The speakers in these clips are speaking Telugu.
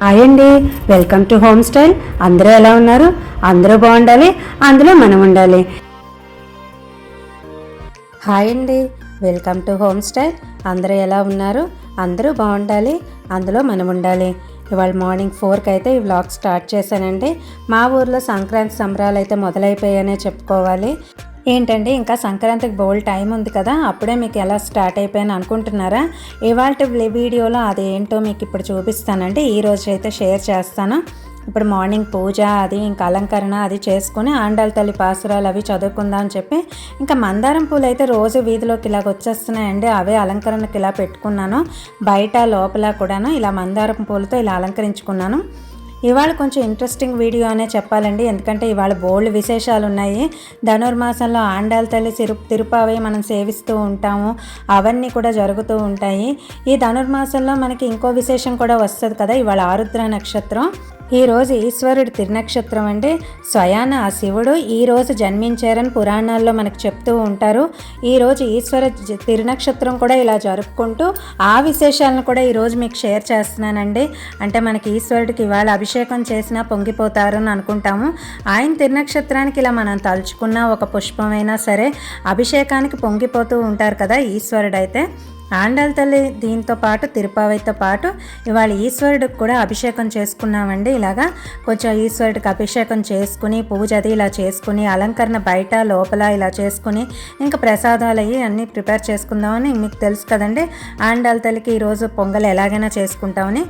హాయ్ అండి వెల్కమ్ టు హోమ్ స్టైల్ అందరూ ఎలా ఉన్నారు? అందరూ బాగుండాలి అందులో మనం ఉండాలి. హాయ్ అండి వెల్కమ్ టు హోమ్ స్టైల్ అందరూ ఎలా ఉన్నారు? అందరూ బాగుండాలి అందులో మనం ఉండాలి. ఇవాళ మార్నింగ్ ఫోర్కి అయితే ఈ వ్లాగ్ స్టార్ట్ చేశానండి. మా ఊర్లో సంక్రాంతి సంబరాలు అయితే మొదలైపోయాయనే చెప్పుకోవాలి. ఏంటండి ఇంకా సంక్రాంతికి బోల్ టైం ఉంది కదా అప్పుడే మీకు ఎలా స్టార్ట్ అయిపోయాను అనుకుంటున్నారా? ఇవాళ వీడియోలో అది ఏంటో మీకు ఇప్పుడు చూపిస్తానండి ఈ రోజు అయితే షేర్ చేస్తాను. ఇప్పుడు మార్నింగ్ పూజ అది ఇంకా అలంకరణ అది చేసుకుని ఆండాల తల్లి పాసురాలు అవి చదువుకుందాం అని చెప్పి ఇంకా మందారం పూలు అయితే రోజు వీధిలోకి ఇలాగ వచ్చేస్తున్నాయండి అవే అలంకరణకి ఇలా పెట్టుకున్నాను. బయట లోపల కూడాను ఇలా మందారం పూలతో ఇలా అలంకరించుకున్నాను. ఇవాళ కొంచెం ఇంట్రెస్టింగ్ వీడియో అనే చెప్పాలండి. ఎందుకంటే ఇవాళ బోల్డ్ విశేషాలు ఉన్నాయి ధనుర్మాసంలో ఆండాల తల్లి తిరు తిరుపావి మనం సేవిస్తూ ఉంటాము. అవన్నీ కూడా జరుగుతూ ఉంటాయి. ఈ ధనుర్మాసంలో మనకి ఇంకో విశేషం కూడా వస్తుంది కదా ఇవాళ ఆరుద్ర నక్షత్రం. ఈరోజు ఈశ్వరుడు తిరునక్షత్రం అంటే స్వయాన ఆ శివుడు ఈరోజు జన్మించారని పురాణాల్లో మనకు చెప్తూ ఉంటారు. ఈరోజు ఈశ్వర తిరునక్షత్రం కూడా ఇలా జరుపుకుంటూ ఆ విశేషాలను కూడా ఈరోజు మీకు షేర్ చేస్తున్నానండి. అంటే మనకి ఈశ్వరుడికి ఇవాళ అభిషేకం చేసినా పొంగిపోతారని అనుకుంటాము. ఆయన తిరునక్షత్రానికి ఇలా మనం తలుచుకున్న ఒక పుష్పమైనా సరే అభిషేకానికి పొంగిపోతూ ఉంటారు కదా ఈశ్వరుడైతే. ఆండాల తల్లి దీంతో పాటు తిరుపావైతో పాటు ఇవాళ ఈశ్వరుడికి కూడా అభిషేకం చేసుకున్నామండి. ఇలాగా కొంచెం ఈశ్వరుడికి అభిషేకం చేసుకుని పూజ అది ఇలా చేసుకుని అలంకరణ బయట లోపల ఇలా చేసుకుని ఇంకా ప్రసాదాలు అయ్యి అన్నీ ప్రిపేర్ చేసుకుందామని మీకు తెలుసు కదండి. ఆండాల తల్లికి ఈరోజు పొంగల్ ఎలాగైనా చేసుకుంటామని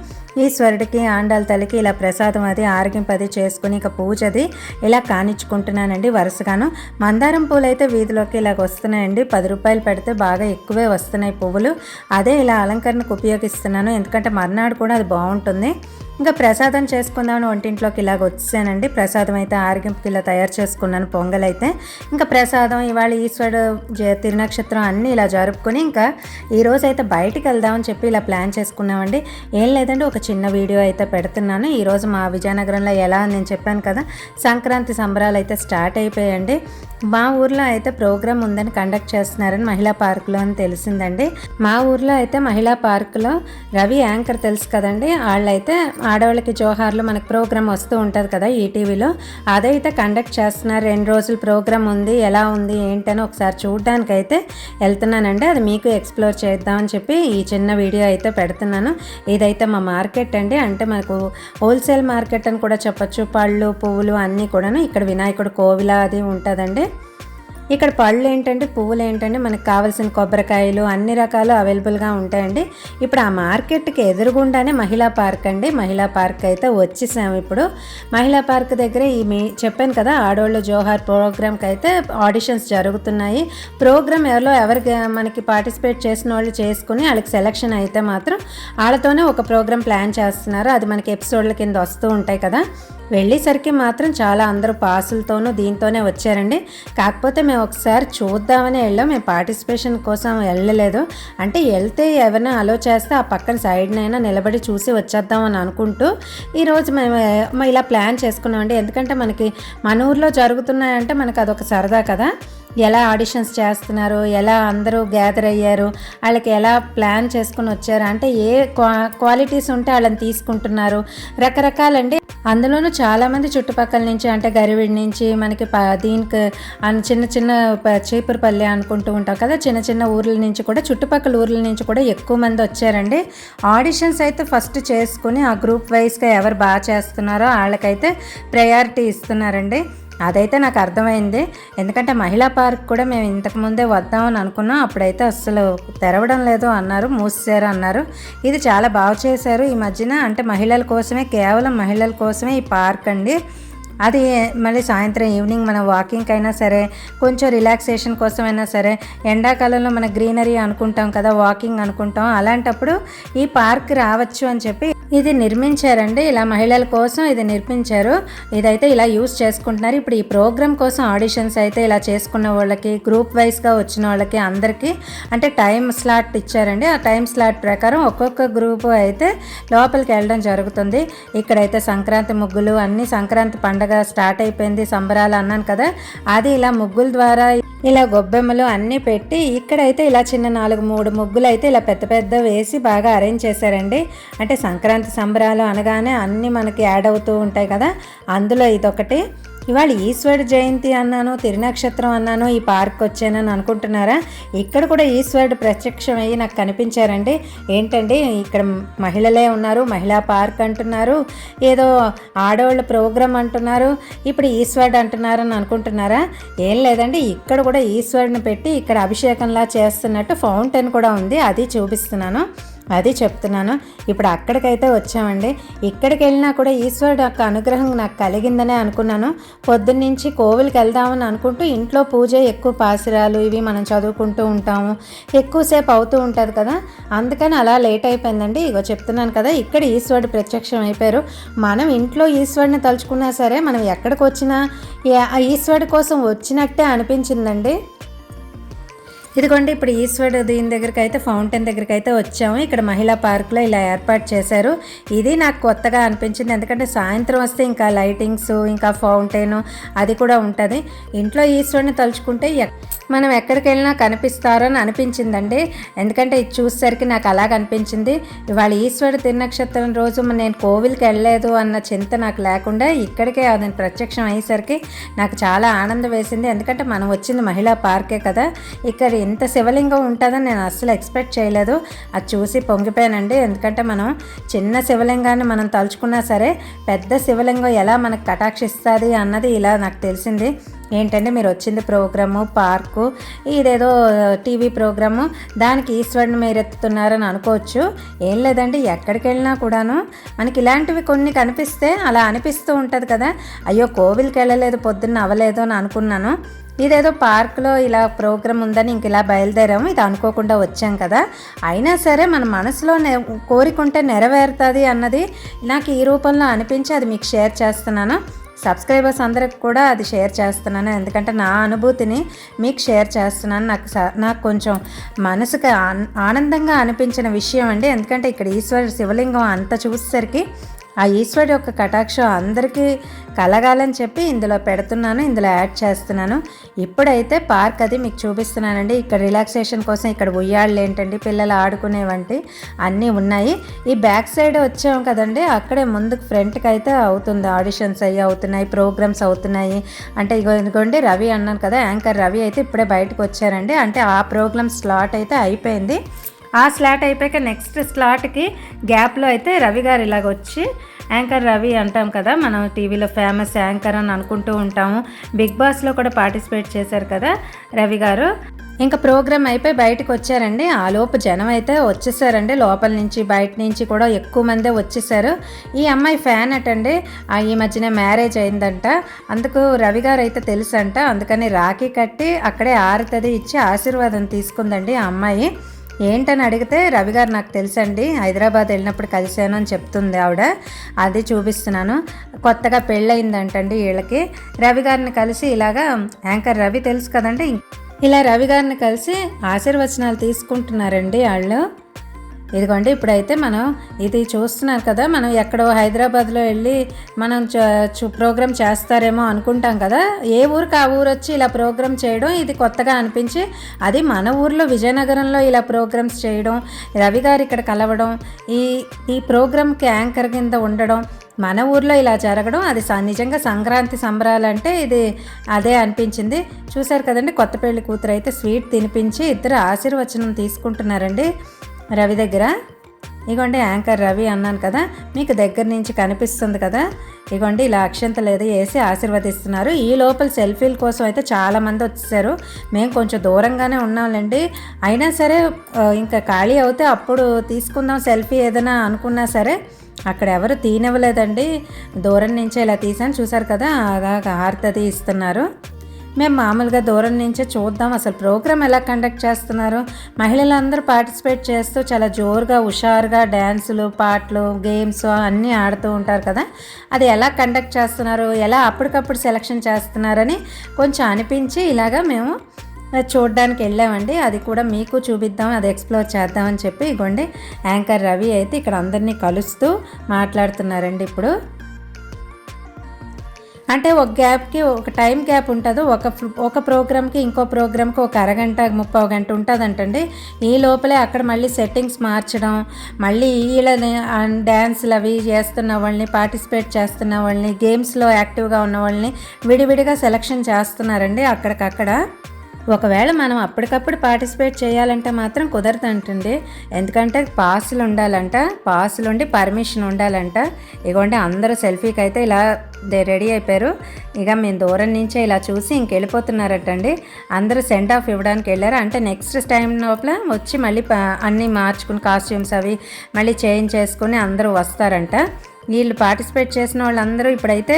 ఈశ్వరుడికి ఆండాల తల్లికి ఇలా ప్రసాదం అది ఆరగింపది చేసుకుని ఇక పూజ అది ఇలా కానిచ్చుకుంటున్నానండి వరుసగాను. మందారం పూలు అయితే వీధిలోకి ఇలాగ వస్తున్నాయండి. పది రూపాయలు పెడితే బాగా ఎక్కువే వస్తున్నాయి పువ్వులు. అదే ఇలా అలంకరణకు ఉపయోగిస్తున్నాను. ఎందుకంటే మర్నాడు కూడా అది బాగుంటుంది. ఇంకా ప్రసాదం చేసుకుందామని వంటింట్లోకి ఇలాగ వచ్చానండి. ప్రసాదం అయితే ఆరగింపుకి ఇలా తయారు చేసుకున్నాను పొంగల్ అయితే. ఇంకా ప్రసాదం ఇవాళ ఈశ్వరుడు తిరునక్షత్రం అన్నీ ఇలా జరుపుకొని ఇంకా ఈరోజు అయితే బయటికి వెళ్దామని చెప్పి ఇలా ప్లాన్ చేసుకున్నామండి. ఏం లేదండి ఒక చిన్న వీడియో అయితే పెడుతున్నాను. ఈరోజు మా విజయనగరంలో ఎలా అని నేను చెప్పాను కదా సంక్రాంతి సంబరాలు అయితే స్టార్ట్ అయిపోయాయండి. మా ఊర్లో అయితే ప్రోగ్రామ్ ఉందని కండక్ట్ చేస్తున్నారని మహిళా పార్కులో అని తెలిసిందండి. మా ఊర్లో అయితే మహిళా పార్కులో రవి యాంకర్ తెలుసు కదండి. వాళ్ళైతే ఆడవాళ్ళకి జోహార్లో మనకు ప్రోగ్రామ్ వస్తూ ఉంటుంది కదా ఈటీవీలో. అదైతే కండక్ట్ చేస్తున్నారు. రెండు రోజులు ప్రోగ్రామ్ ఉంది ఎలా ఉంది ఏంటని ఒకసారి చూడడానికి అయితే వెళ్తున్నానండి. అది మీకు ఎక్స్ప్లోర్ చేద్దామని చెప్పి ఈ చిన్న వీడియో అయితే పెడుతున్నాను. ఇదైతే మా మార్కెట్ అండి. అంటే మనకు హోల్సేల్ మార్కెట్ అని కూడా చెప్పొచ్చు. పళ్ళు పువ్వులు అన్నీ కూడాను ఇక్కడ వినాయకుడు కోవిల అది ఉంటుందండి. ఇక్కడ పళ్ళు ఏంటంటే పువ్వులు ఏంటంటే మనకు కావాల్సిన కొబ్బరికాయలు అన్ని రకాలు అవైలబుల్గా ఉంటాయండి. ఇప్పుడు ఆ మార్కెట్కి ఎదురుగుండానే మహిళా పార్క్ అండి. మహిళా పార్క్ అయితే వచ్చేసాము ఇప్పుడు. మహిళా పార్క్ దగ్గర ఈ మీ చెప్పాను కదా ఆడోళ్ళు జోహార్ ప్రోగ్రామ్కి అయితే ఆడిషన్స్ జరుగుతున్నాయి. ప్రోగ్రామ్ ఎవరో ఎవరికి మనకి పార్టిసిపేట్ చేసిన వాళ్ళు చేసుకుని వాళ్ళకి సెలక్షన్ అయితే మాత్రం వాళ్ళతోనే ఒక ప్రోగ్రామ్ ప్లాన్ చేస్తున్నారు. అది మనకి ఎపిసోడ్ల కింద వస్తూ ఉంటాయి కదా. వెళ్ళేసరికి మాత్రం చాలా అందరూ పాసులతోనూ దీంతోనే వచ్చారండి. కాకపోతే మేము ఒకసారి చూద్దామని వెళ్ళాం. మేము పార్టిసిపేషన్ కోసం వెళ్ళలేదు. అంటే వెళ్తే ఎవరైనా అలో చేస్తే ఆ పక్కన సైడ్నైనా నిలబడి చూసి వచ్చేద్దాం అని అనుకుంటూ ఈరోజు మేము ఇలా ప్లాన్ చేసుకున్నామండి. ఎందుకంటే మనకి మన ఊర్లో జరుగుతున్నాయంటే మనకు అదొక సరదా కదా. ఎలా ఆడిషన్స్ చేస్తున్నారు ఎలా అందరూ గ్యాదర్ అయ్యారు వాళ్ళకి ఎలా ప్లాన్ చేసుకుని వచ్చారు అంటే ఏ క్వా క్వాలిటీస్ ఉంటే వాళ్ళని తీసుకుంటున్నారు. రకరకాలండి. అందులోనూ చాలామంది చుట్టుపక్కల నుంచి అంటే గరివిడి నుంచి మనకి ప దీనికి అన్ చిన్న చిన్న చీపురుపల్లి అనుకుంటూ ఉంటాం కదా చిన్న చిన్న ఊర్ల నుంచి కూడా చుట్టుపక్కల ఊర్ల నుంచి కూడా ఎక్కువ మంది వచ్చారండి. ఆడిషన్స్ అయితే ఫస్ట్ చేసుకుని ఆ గ్రూప్ వైజ్గా ఎవరు బాగా చేస్తున్నారో వాళ్ళకైతే ప్రయారిటీ ఇస్తున్నారండి. అదైతే నాకు అర్థమైంది. ఎందుకంటే మహిళా పార్క్ కూడా మేము ఇంతకు ముందే వద్దామని అనుకున్నాం. అప్పుడైతే అస్సలు తెరవడం లేదు అన్నారు మూసేశారు అన్నారు. ఇది చాలా బాగా చేశారు ఈ మధ్యన. అంటే మహిళల కోసమే కేవలం మహిళల కోసమే ఈ పార్క్ అండి. అది మళ్ళీ సాయంత్రం ఈవినింగ్ మనం వాకింగ్కి అయినా సరే కొంచెం రిలాక్సేషన్ కోసమైనా సరే ఎండాకాలంలో మన గ్రీనరీ అనుకుంటాం కదా వాకింగ్ అనుకుంటాం. అలాంటప్పుడు ఈ పార్క్ రావచ్చు అని చెప్పి ఇది నిర్మించారండి. ఇలా మహిళల కోసం ఇది నిర్మించారు. ఇదైతే ఇలా యూస్ చేసుకుంటున్నారు. ఇప్పుడు ఈ ప్రోగ్రామ్ కోసం ఆడిషన్స్ అయితే ఇలా చేసుకున్న వాళ్ళకి గ్రూప్ వైజ్గా వచ్చిన వాళ్ళకి అందరికీ అంటే టైం స్లాట్ ఇచ్చారండి. ఆ టైం స్లాట్ ప్రకారం ఒక్కొక్క గ్రూప్ అయితే లోపలికి వెళ్ళడం జరుగుతుంది. ఇక్కడైతే సంక్రాంతి ముగ్గులు అన్ని సంక్రాంతి పండగ స్టార్ట్ అయిపోయింది సంబరాలు అన్నాను కదా. అది ఇలా ముగ్గుల ద్వారా ఇలా గొబ్బెమ్మలు అన్నీ పెట్టి ఇక్కడైతే ఇలా చిన్న నాలుగు మూడు ముగ్గులు అయితే ఇలా పెద్ద పెద్ద వేసి బాగా అరేంజ్ చేశారండి. అంటే సంక్రాంతి సంబరాలు అనగానే అన్నీ మనకి యాడ్ అవుతూ ఉంటాయి కదా. అందులో ఇదొకటి. ఇవాళ ఈశ్వరుడు జయంతి అన్నాను తిరునక్షత్రం అన్నాను ఈ పార్క్ వచ్చానని అనుకుంటున్నారా? ఇక్కడ కూడా ఈశ్వరుడు ప్రత్యక్షమయ్యి నాకు కనిపించారండి. ఏంటండి? ఇక్కడ మహిళలే ఉన్నారు మహిళా పార్క్ అంటున్నారు ఏదో ఆడవాళ్ళ ప్రోగ్రామ్ అంటున్నారు ఇప్పుడు ఈశ్వరుడు అంటున్నారని అనుకుంటున్నారా? ఏం లేదండి ఇక్కడ కూడా ఈశ్వరుడిని పెట్టి ఇక్కడ అభిషేకంలా చేస్తున్నట్టు ఫౌంటైన్ కూడా ఉంది అది చూపిస్తున్నాను. అది చెప్తున్నాను. ఇప్పుడు అక్కడికైతే వచ్చామండి. ఇక్కడికి వెళ్ళినా కూడా ఈశ్వరుడు యొక్క అనుగ్రహం నాకు కలిగిందనే అనుకున్నాను. పొద్దున్నుంచి కోవిల్కి వెళ్దామని అనుకుంటూ ఇంట్లో పూజ ఎక్కువ పాసిరాలు ఇవి మనం చదువుకుంటూ ఉంటాము. ఎక్కువసేపు అవుతూ ఉంటుంది కదా. అందుకని అలా లేట్ అయిపోయిందండి. ఇగో చెప్తున్నాను కదా ఇక్కడ ఈశ్వరుడు ప్రత్యక్షం అయిపోయారు. మనం ఇంట్లో ఈశ్వరుని తలుచుకున్నా సరే మనం ఎక్కడికి వచ్చినా ఈశ్వరుడు ఈశ్వరుడి కోసం వచ్చినట్టే అనిపించిందండి. ఇదిగోండి ఇప్పుడు ఈశ్వరుడు దీని దగ్గరికి అయితే ఫౌంటైన్ దగ్గరికి అయితే వచ్చాము. ఇక్కడ మహిళా పార్క్లో ఇలా ఏర్పాటు చేశారు. ఇది నాకు కొత్తగా అనిపించింది. ఎందుకంటే సాయంత్రం వస్తే ఇంకా లైటింగ్స్ ఇంకా ఫౌంటైన్ అది కూడా ఉంటుంది. ఇంట్లో ఈశ్వరుని తలుచుకుంటే మనం ఎక్కడికి వెళ్ళినా కనిపిస్తారని అనిపించిందండి. ఎందుకంటే ఇది చూసేసరికి నాకు అలాగ అనిపించింది. ఇవాళ ఈశ్వరుడు తిరునక్షత్రం రోజు నేను కోవిల్కి వెళ్ళలేదు అన్న చింత నాకు లేకుండా ఇక్కడికే అది ప్రత్యక్షం అయ్యేసరికి నాకు చాలా ఆనందం వేసింది. ఎందుకంటే మనం వచ్చింది మహిళా పార్కే కదా. ఇక్కడ ఇంత శివలింగం ఉంటుందని నేను అస్సలు ఎక్స్పెక్ట్ చేయలేదు. అది చూసి పొంగిపోయానండి. ఎందుకంటే మనం చిన్న శివలింగాన్ని మనం తలుచుకున్నా సరే పెద్ద శివలింగం ఎలా మనకు కటాక్షిస్తుంది అన్నది ఇలా నాకు తెలిసింది. ఏంటంటే మీరు వచ్చింది ప్రోగ్రాము పార్కు ఇదేదో టీవీ ప్రోగ్రాము దానికి ఈశ్వరుని మీరు ఎత్తుతున్నారని అనుకోవచ్చు. ఏం లేదండి ఎక్కడికి వెళ్ళినా కూడాను మనకి ఇలాంటివి కొన్ని కనిపిస్తే అలా అనిపిస్తూ ఉంటుంది కదా. అయ్యో కోవిల్కి వెళ్ళలేదు పొద్దున్న అవ్వలేదు అని అనుకున్నాను. ఇదేదో పార్క్లో ఇలా ప్రోగ్రామ్ ఉందని ఇంక ఇలా బయలుదేరాము ఇది అనుకోకుండా వచ్చాం కదా. అయినా సరే మన మనసులో కోరికుంటే నెరవేరుతుంది అన్నది నాకు ఈ రూపంలో అనిపించి అది మీకు షేర్ చేస్తున్నాను. సబ్స్క్రైబర్స్ అందరికి కూడా అది షేర్ చేస్తున్నాను. ఎందుకంటే నా అనుభూతిని మీకు షేర్ చేస్తున్నాను. నాకు నాకు కొంచెం మనసుకు ఆనందంగా అనిపించిన విషయం అండి. ఎందుకంటే ఇక్కడ ఈశ్వర శివలింగం అంత చూసేసరికి ఆ ఈశ్వరుడు యొక్క కటాక్షం అందరికీ కలగాలని చెప్పి ఇందులో పెడుతున్నాను ఇందులో యాడ్ చేస్తున్నాను. ఇప్పుడైతే పార్క్ అది మీకు చూపిస్తున్నానండి. ఇక్కడ రిలాక్సేషన్ కోసం ఇక్కడ ఉయ్యాళ్ళు ఏంటండి పిల్లలు ఆడుకునేవంటి అన్నీ ఉన్నాయి. ఈ బ్యాక్ సైడ్ వచ్చాము కదండి అక్కడే ముందుకు ఫ్రంట్కి అయితే అవుతుంది ఆడిషన్స్ అయ్యి అవుతున్నాయి ప్రోగ్రామ్స్ అవుతున్నాయి. అంటే ఇగో ఇదిగోండి రవి అన్నాను కదా యాంకర్ రవి అయితే ఇప్పుడే బయటకు వచ్చారండి. అంటే ఆ ప్రోగ్రామ్ స్లాట్ అయితే అయిపోయింది. ఆ స్లాట్ అయిపోయాక నెక్స్ట్ స్లాట్కి గ్యాప్లో అయితే రవి గారు ఇలాగ వచ్చి యాంకర్ రవి అంటాం కదా మనం టీవీలో ఫేమస్ యాంకర్ అని అనుకుంటూ ఉంటాము. బిగ్ బాస్లో కూడా పార్టిసిపేట్ చేశారు కదా రవి గారు. ఇంకా ప్రోగ్రామ్ అయిపోయి బయటకు వచ్చారండి. ఆ జనం అయితే వచ్చేసారండి. లోపల నుంచి బయట నుంచి కూడా ఎక్కువ మందే వచ్చేసారు. ఈ అమ్మాయి ఫ్యాన్ అటండి. ఈ మధ్యనే మ్యారేజ్ అయిందంట. అందుకు రవి గారు అయితే తెలుసంట. అందుకని రాఖీ కట్టి అక్కడే ఆరుతది ఇచ్చి ఆశీర్వాదం తీసుకుందండి ఆ అమ్మాయి. ఏంటని అడిగితే రవి గారు నాకు తెలుసండి హైదరాబాద్ వెళ్ళినప్పుడు కలిశాను అని చెప్తుంది ఆవిడ. అది చూపిస్తున్నాను. కొత్తగా పెళ్ళయిందంటండి వీళ్ళకి. రవి గారిని కలిసి ఇలాగా యాంకర్ రవి తెలుసు కదండి ఇలా రవి గారిని కలిసి ఆశీర్వచనాలు తీసుకుంటున్నారండి వాళ్ళు. ఇదిగోండి ఇప్పుడైతే మనం ఇది చూస్తున్నారు కదా మనం ఎక్కడో హైదరాబాద్లో వెళ్ళి మనం ప్రోగ్రామ్ చేస్తారేమో అనుకుంటాం కదా ఏ ఊరికి ఆ ఊరు వచ్చి ఇలా ప్రోగ్రామ్ చేయడం ఇది కొత్తగా అనిపించి అది మన ఊర్లో విజయనగరంలో ఇలా ప్రోగ్రామ్స్ చేయడం రవి గారు ఇక్కడ కలవడం ఈ ఈ ప్రోగ్రామ్కి యాంకర్ కింద ఉండడం మన ఊర్లో ఇలా జరగడం అది నిజంగా సంక్రాంతి సంబరాలు అంటే ఇది అదే అనిపించింది. చూశారు కదండి కొత్త పెళ్ళి కూతురు అయితే స్వీట్ తినిపించి ఇద్దరు ఆశీర్వచనం తీసుకుంటున్నారండి. రవి దగ్గర. ఇగోండి యాంకర్ రవి అన్నాను కదా మీకు దగ్గర నుంచి కనిపిస్తుంది కదా. ఇగోండి ఇలా అక్షంతలు ఏదో వేసి ఆశీర్వదిస్తున్నారు. ఈ లోపల సెల్ఫీల కోసం అయితే చాలామంది వచ్చేసారు. మేము కొంచెం దూరంగానే ఉన్నాంలేండి. అయినా సరే ఇంకా ఖాళీ అవుతే అప్పుడు తీసుకుందాం సెల్ఫీ ఏదైనా అనుకున్నా సరే. అక్కడ ఎవరు తీనివ్వలేదండి. దూరం నుంచే ఇలా తీసాను చూసారు కదా అలాగా హారతది ఇస్తున్నారు. మేము మామూలుగా దూరం నుంచే చూద్దాం. అసలు ప్రోగ్రామ్ ఎలా కండక్ట్ చేస్తున్నారు? మహిళలందరూ పార్టిసిపేట్ చేస్తూ చాలా జోరుగా హుషారుగా డ్యాన్సులు పాటలు గేమ్స్ అన్నీ ఆడుతూ ఉంటారు కదా. అది ఎలా కండక్ట్ చేస్తున్నారు? ఎలా అప్పటికప్పుడు సెలక్షన్ చేస్తున్నారని కొంచెం అనిపించి ఇలాగా మేము చూడడానికి వెళ్ళామండి. అది కూడా మీకు చూపిద్దాం అది ఎక్స్ప్లోర్ చేద్దామని చెప్పి ఇగోండి. యాంకర్ రవి అయితే ఇక్కడ అందరినీ కలుస్తూ మాట్లాడుతున్నారండి ఇప్పుడు. అంటే ఒక గ్యాప్కి ఒక టైం గ్యాప్ ఉంటుంది. ఒక ఒక ప్రోగ్రామ్కి ఇంకో ప్రోగ్రామ్కి ఒక అరగంట ముప్పై గంట ఉంటుందంటండి. ఈ లోపలే అక్కడ మళ్ళీ సెట్టింగ్స్ మార్చడం మళ్ళీ వీళ్ళని డ్యాన్స్లు అవి చేస్తున్న వాళ్ళని పార్టిసిపేట్ చేస్తున్న వాళ్ళని గేమ్స్లో యాక్టివ్గా ఉన్న వాళ్ళని విడివిడిగా సెలక్షన్ చేస్తున్నారండి అక్కడికక్కడ. ఒకవేళ మనం అప్పటికప్పుడు పార్టిసిపేట్ చేయాలంటే మాత్రం కుదరదంటండి. ఎందుకంటే పాసులు ఉండాలంట పాసులు ఉండి పర్మిషన్ ఉండాలంట. ఇగోండి అందరూ సెల్ఫీకి అయితే ఇలా రెడీ అయిపోయారు. ఇక మేము దూరం నుంచే ఇలా చూసి ఇంకెళ్ళిపోతున్నారటండి. అందరూ సెండ్ ఆఫ్ ఇవ్వడానికి వెళ్ళారు? అంటే నెక్స్ట్ టైం లోపల వచ్చి మళ్ళీ అన్నీ మార్చుకుని కాస్ట్యూమ్స్ అవి మళ్ళీ చేంజ్ చేసుకుని అందరూ వస్తారంట. వీళ్ళు పార్టిసిపేట్ చేసిన వాళ్ళందరూ ఇప్పుడైతే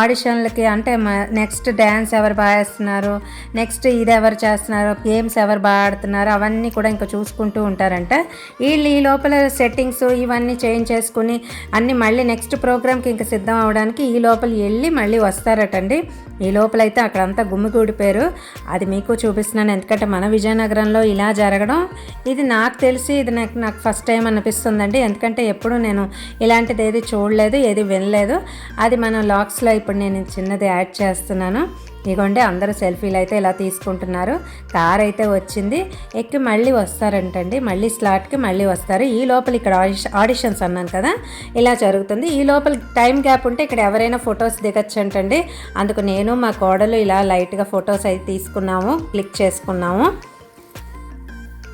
ఆడిషన్లకి అంటే నెక్స్ట్ డ్యాన్స్ ఎవరు బాగా వేస్తున్నారు నెక్స్ట్ ఇది ఎవరు చేస్తున్నారు గేమ్స్ ఎవరు బాగా ఆడుతున్నారు అవన్నీ కూడా ఇంకా చూసుకుంటూ ఉంటారంట. వీళ్ళు ఈ లోపల సెట్టింగ్స్ ఇవన్నీ చేంజ్ చేసుకుని అన్నీ మళ్ళీ నెక్స్ట్ ప్రోగ్రామ్కి ఇంకా సిద్ధం అవడానికి ఈ లోపల వెళ్ళి మళ్ళీ వస్తారటండి. ఈ లోపల అయితే అక్కడంతా గుమ్మిగూడిపోయారు అది మీకు చూపిస్తున్నాను ఎందుకంటే మన విజయనగరంలో ఇలా జరగడం ఇది నాకు తెలిసి ఇది నాకు నాకు ఫస్ట్ టైం అనిపిస్తుందండి. ఎందుకంటే ఎప్పుడు నేను ఇలాంటిది ఏది చూడలేదు ఏది వినలేదు. అది మనం లాక్స్లో ఇప్పుడు నేను చిన్నది యాడ్ చేస్తున్నాను. ఇగోండి అందరూ సెల్ఫీలు అయితే ఇలా తీసుకుంటున్నారు. కార్ అయితే వచ్చింది. ఎక్కి మళ్ళీ వస్తారంటండి. మళ్ళీ స్లాట్కి మళ్ళీ వస్తారు. ఈ లోపల ఇక్కడ ఆడిషన్స్ అన్నాను కదా ఇలా జరుగుతుంది. ఈ లోపల టైం గ్యాప్ ఉంటే ఇక్కడ ఎవరైనా ఫొటోస్ దిగచ్చు అంటండి అందుకు నేను మా కోడలు ఇలా లైట్గా ఫొటోస్ అయితే తీసుకున్నాము క్లిక్ చేసుకున్నాము.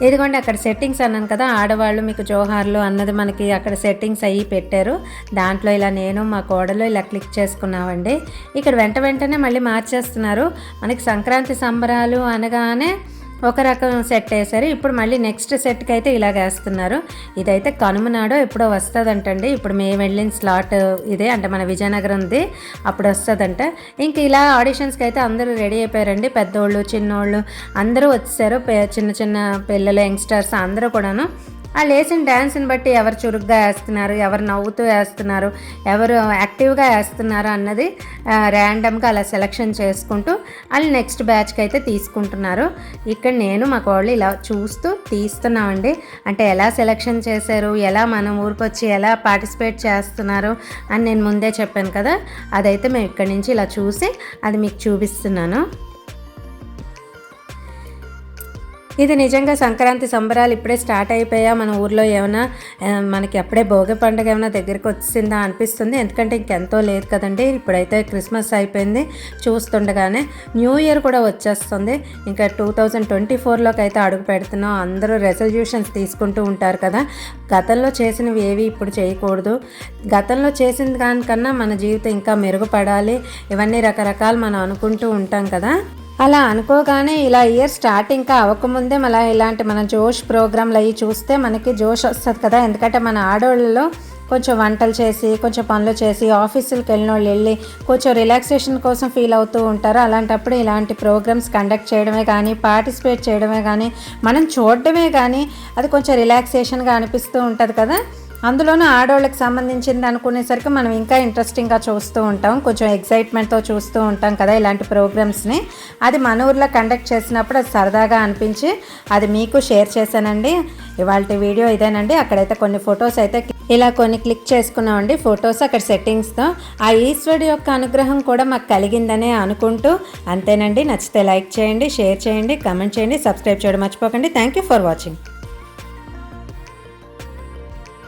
ఇదిగోండి అక్కడ సెట్టింగ్స్ అన్నాను కదా ఆడవాళ్ళు మీకు జోహార్లు అన్నది మనకి అక్కడ సెట్టింగ్స్ అయ్యి పెట్టారు. దాంట్లో ఇలా నేను మా కోడలు ఇలా క్లిక్ చేసుకున్నామండి. ఇక్కడ వెంట వెంటనే మళ్ళీ మార్చేస్తున్నారు. మనకి సంక్రాంతి సంబరాలు అనగానే ఒక రకం సెట్ వేశారు. ఇప్పుడు మళ్ళీ నెక్స్ట్ సెట్కి అయితే ఇలా వేస్తున్నారు. ఇదైతే కనుమనాడో ఎప్పుడో వస్తుందంటండి. ఇప్పుడు మేము వెళ్ళిన స్లాట్ ఇదే అంటే మన విజయనగరంది. అప్పుడు వస్తుందంట. ఇంక ఇలా ఆడిషన్స్కి అయితే అందరూ రెడీ అయిపోయారండి. పెద్దోళ్ళు చిన్నోళ్ళు అందరూ వచ్చేసారు. పే- చిన్న చిన్న పిల్లలు యంగ్స్టర్స్ అందరూ కూడాను. వాళ్ళు వేసిన డ్యాన్స్ని బట్టి ఎవరు చురుగ్గా వేస్తున్నారు ఎవరు నవ్వుతూ వేస్తున్నారు ఎవరు యాక్టివ్గా వేస్తున్నారు అన్నది ర్యాండమ్గా అలా సెలెక్షన్ చేసుకుంటూ వాళ్ళు నెక్స్ట్ బ్యాచ్కి అయితే తీసుకుంటున్నారు. ఇక్కడ నేను మా కోళ్ళు ఇలా చూస్తూ తీస్తున్నామండి. అంటే ఎలా సెలెక్షన్ చేశారు ఎలా మన ఊరికి వచ్చి ఎలా పార్టిసిపేట్ చేస్తున్నారు అని నేను ముందే చెప్పాను కదా అదైతే మేము ఇక్కడి నుంచి ఇలా చూసి అది మీకు చూపిస్తున్నాను. ఇది నిజంగా సంక్రాంతి సంబరాలు ఇప్పుడే స్టార్ట్ అయిపోయా? మన ఊర్లో ఏమైనా మనకి అప్పుడే భోగి పండుగ ఏమైనా దగ్గరికి వచ్చిందా అనిపిస్తుంది. ఎందుకంటే ఇంకెంతో లేదు కదండి. ఇప్పుడైతే క్రిస్మస్ అయిపోయింది. చూస్తుండగానే న్యూ ఇయర్ కూడా వచ్చేస్తుంది. ఇంకా టూ థౌజండ్ ట్వంటీ ఫోర్లోకి అయితే అడుగు పెడుతున్నాం. అందరూ రెజల్యూషన్స్ తీసుకుంటూ ఉంటారు కదా. గతంలో చేసినవి ఏవి ఇప్పుడు చేయకూడదు. గతంలో చేసిన దానికన్నా మన జీవితం ఇంకా మెరుగుపడాలి. ఇవన్నీ రకరకాలు మనం అనుకుంటూ ఉంటాం కదా. అలా అనుకోగానే ఇలా ఇయర్ స్టార్ట్ ఇంకా అవ్వకముందే మళ్ళీ ఇలాంటి మన జోష్ ప్రోగ్రాంలు అవి చూస్తే మనకి జోష్ వస్తుంది కదా. ఎందుకంటే మన ఆడవాళ్ళలో కొంచెం వంటలు చేసి కొంచెం పనులు చేసి ఆఫీసులకు వెళ్ళిన వాళ్ళు వెళ్ళి కొంచెం రిలాక్సేషన్ కోసం ఫీల్ అవుతూ ఉంటారు. అలాంటప్పుడు ఇలాంటి ప్రోగ్రామ్స్ కండక్ట్ చేయడమే కానీ పార్టిసిపేట్ చేయడమే కానీ మనం చూడడమే కానీ అది కొంచెం రిలాక్సేషన్గా అనిపిస్తూ ఉంటుంది కదా. అందులోనూ ఆడవాళ్ళకి సంబంధించింది అనుకునేసరికి మనం ఇంకా ఇంట్రెస్టింగ్గా చూస్తూ ఉంటాం. కొంచెం ఎగ్జైట్మెంట్తో చూస్తూ ఉంటాం కదా ఇలాంటి ప్రోగ్రామ్స్ని అది మన ఊర్లో కండక్ట్ చేసినప్పుడు అది సరదాగా అనిపించి అది మీకు షేర్ చేశానండి. ఇవాళ వీడియో ఇదేనండి. అక్కడైతే కొన్ని ఫొటోస్ అయితే ఇలా కొన్ని క్లిక్ చేసుకున్నామండి. ఫొటోస్ అక్కడ సెట్టింగ్స్తో ఆ ఈశ్వరుడు యొక్క అనుగ్రహం కూడా మాకు కలిగిందనే అనుకుంటూ అంతేనండి. నచ్చితే లైక్ చేయండి షేర్ చేయండి కమెంట్ చేయండి సబ్స్క్రైబ్ చేయడం మర్చిపోకండి. Thank you for watching